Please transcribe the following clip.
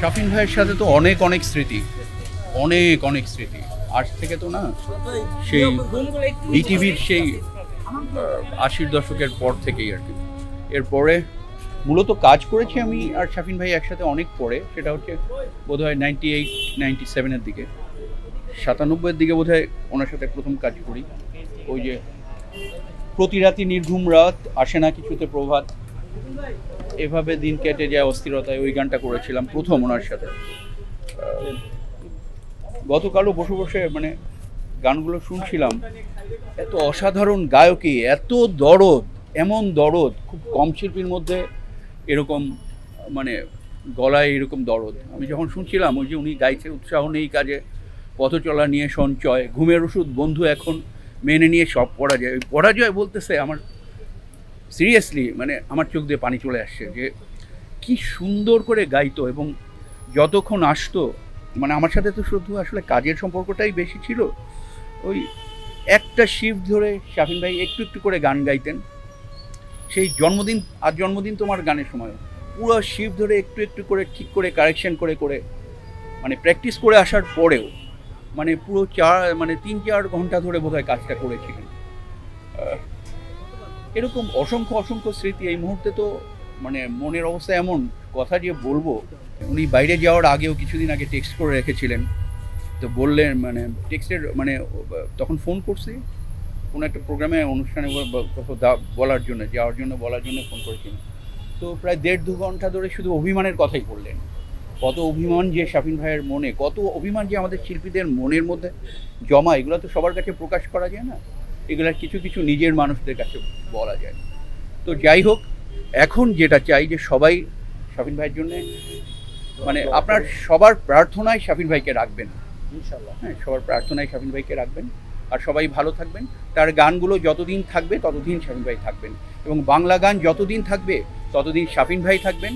শাফিন ভাইয়ের সাথে তো অনেক অনেক স্মৃতি। অনেক অনেক স্মৃতি। আজ থেকে তো না, সেই ডিটিভির সেই আশির দশকের পর থেকেই আর কি। এরপরে মূলত কাজ করেছি আমি আর শাফিন ভাই একসাথে অনেক পরে, সেটা হচ্ছে বোধ হয় নাইনটি এইট নাইনটি সেভেনের দিকে। সাতানব্বইয়ের দিকে বোধ হয় ওনার সাথে প্রথম কাজ করি। ওই যে প্রতি রাতি নির্ঘুম রাত, আসে না কিছুতে প্রভাত। এভাবে দিন কেটে যায় অস্থিরতায়, ওই গানটা করেছিলাম প্রথম ওনার সাথে। গতকালও বসে বসে মানে গানগুলো শুনছিলাম। এত অসাধারণ গায়কী, এত দরদ, এমন দরদ, খুব কম শিল্পীর মধ্যে এরকম মানে গলায় এরকম দরদ। আমি যখন শুনছিলাম, ওই যে উনি গাইছে, উৎসাহ নেই কাজে, পথ চলা নিয়ে সঞ্চয়, ঘুমের ওষুধ বন্ধু এখন মেনে নিয়ে সব পরাজয়। পরাজয় বলতেছে আমার সিরিয়াসলি মানে আমার চোখ দিয়ে পানি চলে আসছে যে কি সুন্দর করে গাইতো এবং যতক্ষণ আসতো মানে আমার সাথে তো শুধু আসলে কাজের সম্পর্কটাই বেশি ছিল, ওই একটা শিফট ধরে শাফিন ভাই একটু একটু করে গান গাইতেন। সেই জন্মদিন আর জন্মদিন তোমার গানের সময়। পুরো শিফট ধরে একটু একটু করে, ঠিক করে কারেকশন করে করে মানে প্র্যাকটিস করে আসার পরেও মানে পুরো চার মানে তিন চার ঘণ্টা ধরে বোধহয় কাজটা করেছিলেন। এরকম অসংখ্য অসংখ্য স্মৃতি এই মুহূর্তে তো মানে মনের অবস্থা এমন কথা যে বলব। উনি বাইরে যাওয়ার আগেও কিছুদিন আগে টেক্সট করে রেখেছিলেন। তো বললেন মানে টেক্সটের মানে তখন ফোন করছি। কোনো একটা প্রোগ্রামে অনুষ্ঠানে বলার জন্য, যাওয়ার জন্য, বলার জন্য ফোন করেছিলেন। তো প্রায় দেড় দু ঘণ্টা ধরে শুধু অভিমানের কথাই বললেন। কত অভিমান যে শাফিন ভাইয়ের মনে, কত অভিমান যে আমাদের শিল্পীদের মনের মধ্যে জমা, এগুলো তো সবার কাছে প্রকাশ করা যায় না। এগুলার কিছু কিছু নিজের মানুষদের কাছে বলা যায়। তো যাই হোক এখন যেটা চাই যে সবাই শাফিন ভাইয়ের জন্য মানে আপনার সবার প্রার্থনায় শাফিন ভাইকে রাখবেন। ইনশাল্লাহ হ্যাঁ সবার প্রার্থনায় শাফিন ভাইকে রাখবেন। আর সবাই ভালো থাকবেন। তার গানগুলো যতদিন থাকবে ততদিন শাফিন ভাই থাকবেন। এবং বাংলা গান যতদিন থাকবে ততদিন শাফিন ভাই থাকবেন।